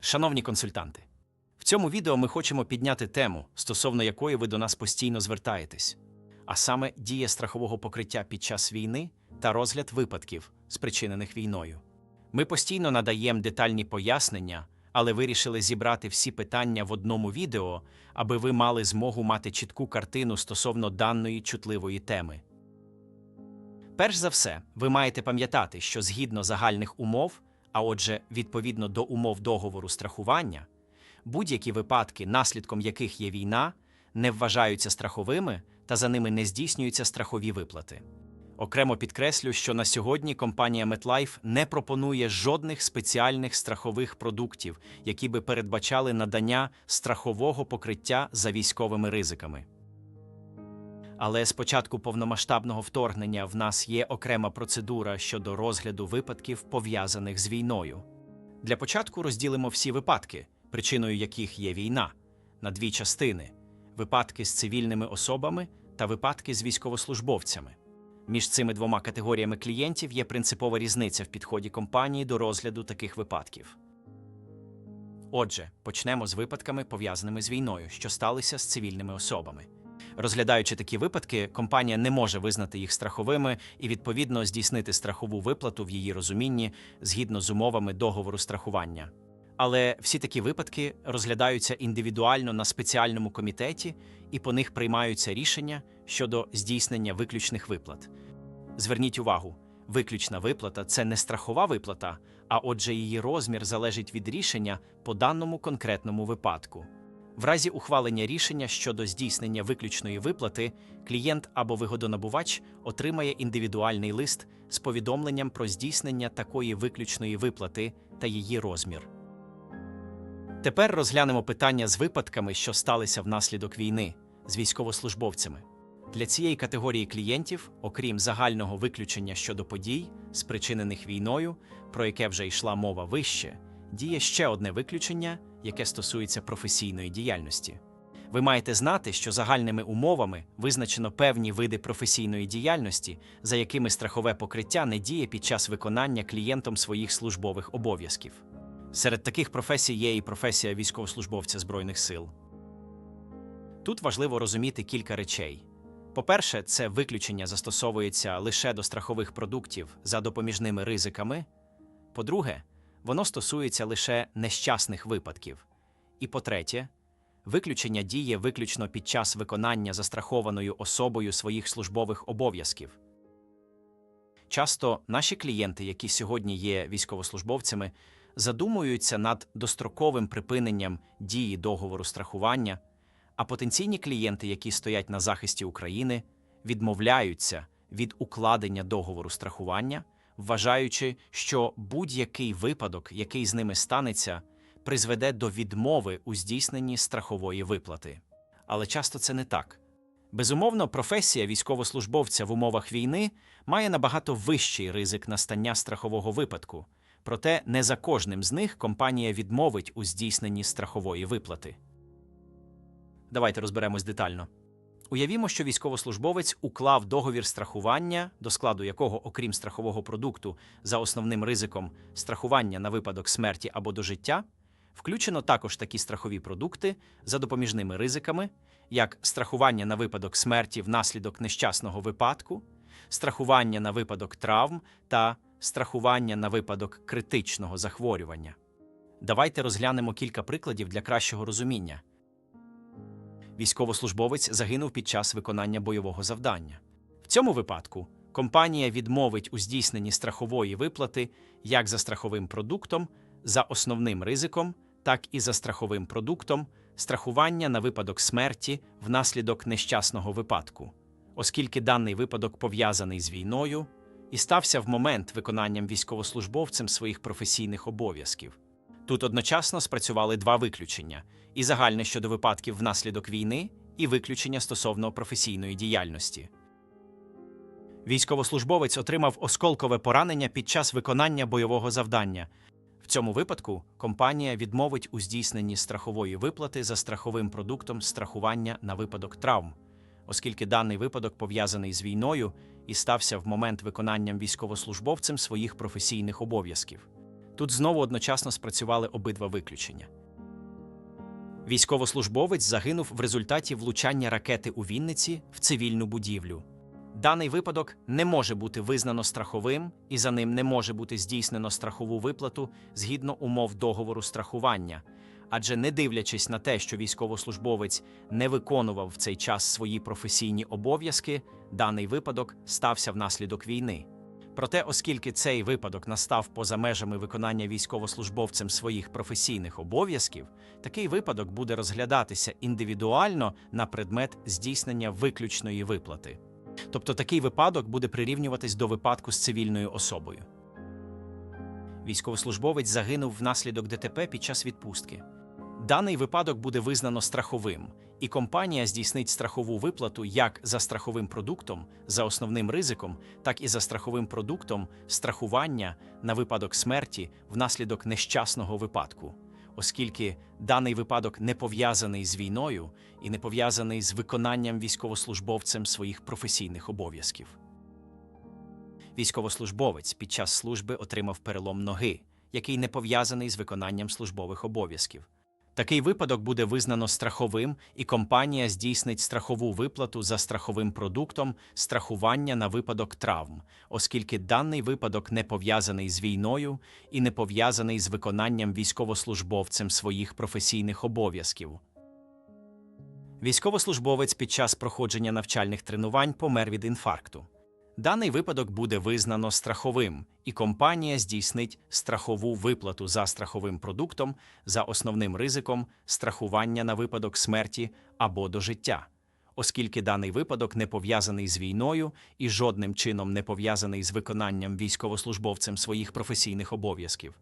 Шановні консультанти, в цьому відео ми хочемо підняти тему, стосовно якої ви до нас постійно звертаєтесь, а саме дія страхового покриття під час війни та розгляд випадків, спричинених війною. Ми постійно надаємо детальні пояснення, але вирішили зібрати всі питання в одному відео, аби ви мали змогу мати чітку картину стосовно даної чутливої теми. Перш за все, ви маєте пам'ятати, що згідно загальних умов, а отже, відповідно до умов договору страхування, будь-які випадки, наслідком яких є війна, не вважаються страховими та за ними не здійснюються страхові виплати. Окремо підкреслю, що на сьогодні компанія MetLife не пропонує жодних спеціальних страхових продуктів, які би передбачали надання страхового покриття за військовими ризиками. Але з початку повномасштабного вторгнення в нас є окрема процедура щодо розгляду випадків, пов'язаних з війною. Для початку розділимо всі випадки, причиною яких є війна, на дві частини: випадки з цивільними особами та випадки з військовослужбовцями. Між цими двома категоріями клієнтів є принципова різниця в підході компанії до розгляду таких випадків. Отже, почнемо з випадками, пов'язаними з війною, що сталися з цивільними особами. Розглядаючи такі випадки, компанія не може визнати їх страховими і відповідно здійснити страхову виплату в її розумінні згідно з умовами договору страхування. Але всі такі випадки розглядаються індивідуально на спеціальному комітеті і по них приймаються рішення щодо здійснення виключних виплат. Зверніть увагу, виключна виплата це не страхова виплата, а отже, її розмір залежить від рішення по даному конкретному випадку. В разі ухвалення рішення щодо здійснення виключної виплати, клієнт або вигодонабувач отримає індивідуальний лист з повідомленням про здійснення такої виключної виплати та її розмір. Тепер розглянемо питання з випадками, що сталися внаслідок війни з військовослужбовцями. Для цієї категорії клієнтів, окрім загального виключення щодо подій, спричинених війною, про яке вже йшла мова вище, діє ще одне виключення, яке стосується професійної діяльності. Ви маєте знати, що загальними умовами визначено певні види професійної діяльності, за якими страхове покриття не діє під час виконання клієнтом своїх службових обов'язків. Серед таких професій є і професія військовослужбовця Збройних сил. Тут важливо розуміти кілька речей. По-перше, це виключення застосовується лише до страхових продуктів за допоміжними ризиками. По-друге, воно стосується лише нещасних випадків. І по-третє, виключення діє виключно під час виконання застрахованою особою своїх службових обов'язків. Часто наші клієнти, які сьогодні є військовослужбовцями, задумуються над достроковим припиненням дії договору страхування, а потенційні клієнти, які стоять на захисті України, відмовляються від укладення договору страхування, вважаючи, що будь-який випадок, який з ними станеться, призведе до відмови у здійсненні страхової виплати. Але часто це не так. Безумовно, професія військовослужбовця в умовах війни має набагато вищий ризик настання страхового випадку, проте не за кожним з них компанія відмовить у здійсненні страхової виплати. Давайте розберемось детально. Уявімо, що військовослужбовець уклав договір страхування, до складу якого, окрім страхового продукту, за основним ризиком страхування на випадок смерті або до життя, включено також такі страхові продукти за допоміжними ризиками, як страхування на випадок смерті внаслідок нещасного випадку, страхування на випадок травм та страхування на випадок критичного захворювання. Давайте розглянемо кілька прикладів для кращого розуміння. Військовослужбовець загинув під час виконання бойового завдання. В цьому випадку компанія відмовить у здійсненні страхової виплати як за страховим продуктом, за основним ризиком, так і за страховим продуктом страхування на випадок смерті внаслідок нещасного випадку, оскільки даний випадок пов'язаний з війною і стався в момент виконанням військовослужбовцем своїх професійних обов'язків. Тут одночасно спрацювали два виключення: і загальне щодо випадків внаслідок війни, і виключення стосовно професійної діяльності. Військовослужбовець отримав осколкове поранення під час виконання бойового завдання. В цьому випадку компанія відмовить у здійсненні страхової виплати за страховим продуктом страхування на випадок травм, оскільки даний випадок пов'язаний з війною і стався в момент виконанням військовослужбовцем своїх професійних обов'язків. Тут знову одночасно спрацювали обидва виключення. Військовослужбовець загинув в результаті влучання ракети у Вінниці в цивільну будівлю. Даний випадок не може бути визнано страховим, і за ним не може бути здійснено страхову виплату згідно умов договору страхування. Адже не дивлячись на те, що військовослужбовець не виконував в цей час свої професійні обов'язки, даний випадок стався внаслідок війни. Проте, оскільки цей випадок настав поза межами виконання військовослужбовцем своїх професійних обов'язків, такий випадок буде розглядатися індивідуально на предмет здійснення виключної виплати. Тобто такий випадок буде прирівнюватись до випадку з цивільною особою. Військовослужбовець загинув внаслідок ДТП під час відпустки. Даний випадок буде визнано страховим, і компанія здійснить страхову виплату як за страховим продуктом, за основним ризиком, так і за страховим продуктом страхування на випадок смерті внаслідок нещасного випадку, оскільки даний випадок не пов'язаний з війною і не пов'язаний з виконанням військовослужбовцем своїх професійних обов'язків. Військовослужбовець під час служби отримав перелом ноги, який не пов'язаний з виконанням службових обов'язків. Такий випадок буде визнано страховим, і компанія здійснить страхову виплату за страховим продуктом страхування на випадок травм, оскільки даний випадок не пов'язаний з війною і не пов'язаний з виконанням військовослужбовцем своїх професійних обов'язків. Військовослужбовець під час проходження навчальних тренувань помер від інфаркту. Даний випадок буде визнано страховим, і компанія здійснить страхову виплату за страховим продуктом за основним ризиком страхування на випадок смерті або до життя, оскільки даний випадок не пов'язаний з війною і жодним чином не пов'язаний з виконанням військовослужбовцем своїх професійних обов'язків.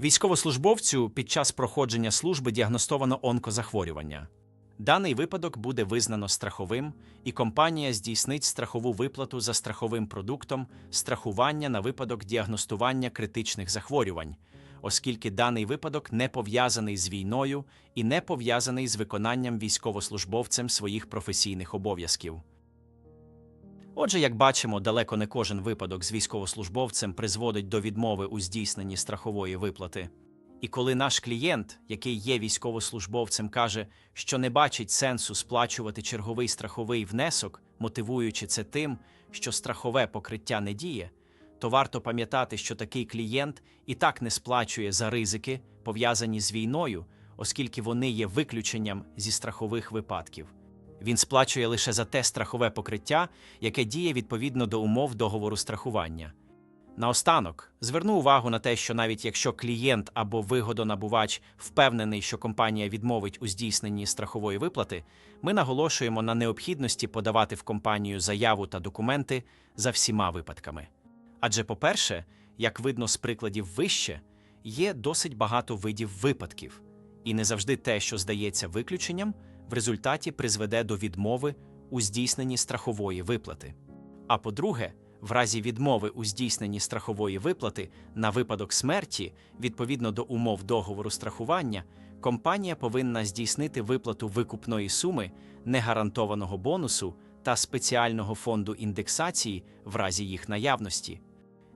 Військовослужбовцю під час проходження служби діагностовано онкозахворювання. Даний випадок буде визнано страховим, і компанія здійснить страхову виплату за страховим продуктом страхування на випадок діагностування критичних захворювань, оскільки даний випадок не пов'язаний з війною і не пов'язаний з виконанням військовослужбовцем своїх професійних обов'язків. Отже, як бачимо, далеко не кожен випадок з військовослужбовцем призводить до відмови у здійсненні страхової виплати. І коли наш клієнт, який є військовослужбовцем, каже, що не бачить сенсу сплачувати черговий страховий внесок, мотивуючи це тим, що страхове покриття не діє, то варто пам'ятати, що такий клієнт і так не сплачує за ризики, пов'язані з війною, оскільки вони є виключенням зі страхових випадків. Він сплачує лише за те страхове покриття, яке діє відповідно до умов договору страхування. Наостанок зверну увагу на те, що навіть якщо клієнт або вигодонабувач впевнений, що компанія відмовить у здійсненні страхової виплати, ми наголошуємо на необхідності подавати в компанію заяву та документи за всіма випадками. Адже, по-перше, як видно з прикладів вище, є досить багато видів випадків, і не завжди те, що здається виключенням, в результаті призведе до відмови у здійсненні страхової виплати. А по-друге, в разі відмови у здійсненні страхової виплати на випадок смерті, відповідно до умов договору страхування, компанія повинна здійснити виплату викупної суми, негарантованого бонусу та спеціального фонду індексації в разі їх наявності.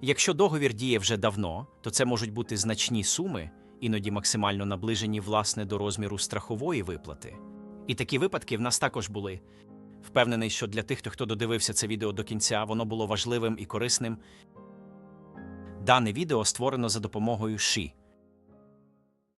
Якщо договір діє вже давно, то це можуть бути значні суми, іноді максимально наближені власне до розміру страхової виплати. І такі випадки в нас також були. Впевнений, що для тих, хто додивився це відео до кінця, воно було важливим і корисним. Дане відео створено за допомогою Ші.